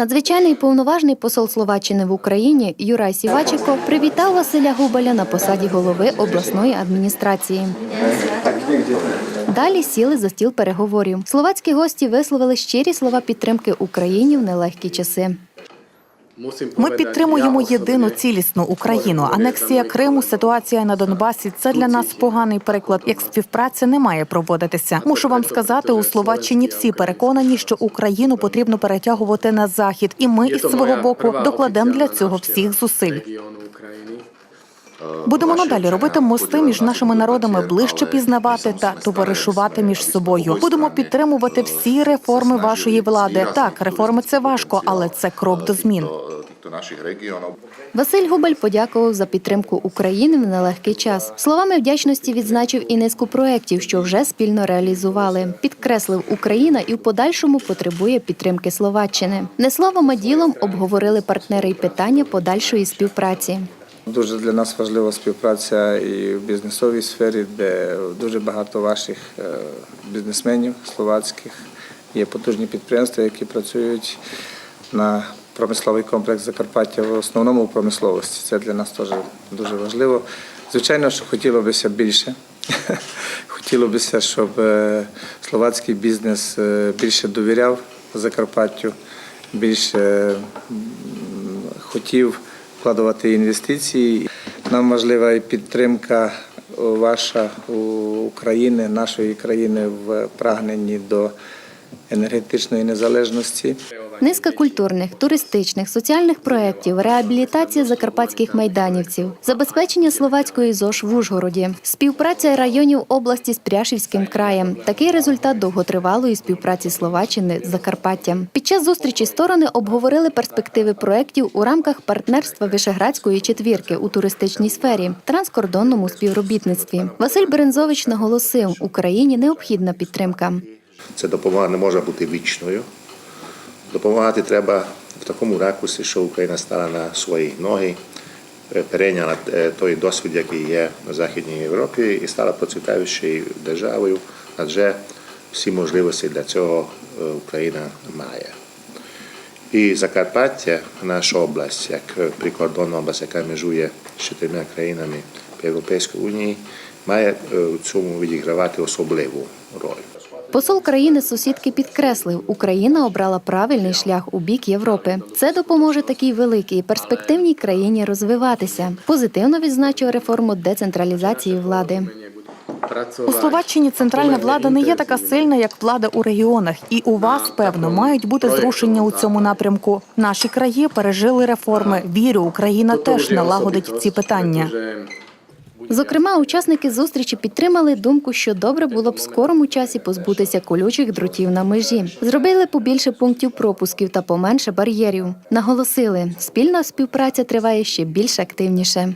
Надзвичайний повноважний посол Словаччини в Україні Юрай Сіваченко привітав Василя Губаля на посаді голови обласної адміністрації. Далі сіли за стіл переговорів. Словацькі гості висловили щирі слова підтримки Україні в нелегкі часи. Ми підтримуємо єдину цілісну Україну. Анексія Криму, ситуація на Донбасі це для нас поганий приклад. Як співпраця не має проводитися. Мушу вам сказати, у Словаччині всі переконані, що Україну потрібно перетягувати на захід, і ми із свого боку докладемо для цього всіх зусиль. Будемо надалі робити мости між нашими народами, ближче пізнавати та товаришувати між собою. Будемо підтримувати всі реформи вашої влади. Так, реформи це важко, але це крок до змін. Týchto našich regiónov. Василь Губаль подякував за підтримку України в нелегкий час. Словами вдячності відзначив і низку проєктів, що вже спільно реалізували. Підкреслив, Україна і в подальшому потребує підтримки Словаччини. Не словом, а ділом обговорили партнери й питання подальшої співпраці. Дуже для нас важлива співпраця і в бізнесовій сфері, де дуже багато ваших е, бізнесменів словацьких є потужні підприємства, які працюють на промисловий комплекс Закарпаття в основному в промисловості. Це для нас теж дуже важливо. Звичайно, що хотілося б більше. Хотілося б, щоб е, словацький бізнес е, більше довіряв Закарпаттю, більше хотів вкладувати інвестиції. Нам важлива і підтримка ваша у України, нашої країни в прагненні до енергетичної незалежності. Низка культурних, туристичних, соціальних проєктів, реабілітація закарпатських майданівців, забезпечення словацької ЗОЖ в Ужгороді, співпраця районів області з Пряшівським краєм. Такий результат довготривалої співпраці Словаччини з Закарпаттям. Під час зустрічі сторони обговорили перспективи проєктів у рамках партнерства Вишеградської четвірки у туристичній сфері, транскордонному співробітництві. Василь Берензович наголосив, Україні необхідна підтримка. Ця допомога не може бути вічною. Допомагати треба в такому ракурсі, що Україна стала на свої ноги, е, перейняла е, той досвід, який є на Західній Європі, і стала процвітаючою державою, адже всі можливості для цього е, Україна має. І Закарпаття, наша область, як прикордонна область, яка межує з чотирма країнами Європейської Унії, має у цьому відігравати особливу роль. Посол країни сусідки підкреслив, Україна обрала правильний шлях у бік Європи. Це допоможе такій великій перспективній країні розвиватися. Позитивно відзначив реформу децентралізації влади. У Словаччині центральна влада не є така сильна, як влада у регіонах, і у вас, певно, мають бути зрушення у цьому напрямку. Наші краї пережили реформи. Вірю, Україна теж налагодить ці питання. Зокрема, учасники зустрічі підтримали думку, що добре було б в скорому часі позбутися колючих дротів на межі. Зробили побільше пунктів пропусків та поменше бар'єрів. Наголосили, спільна співпраця триває ще більш активніше.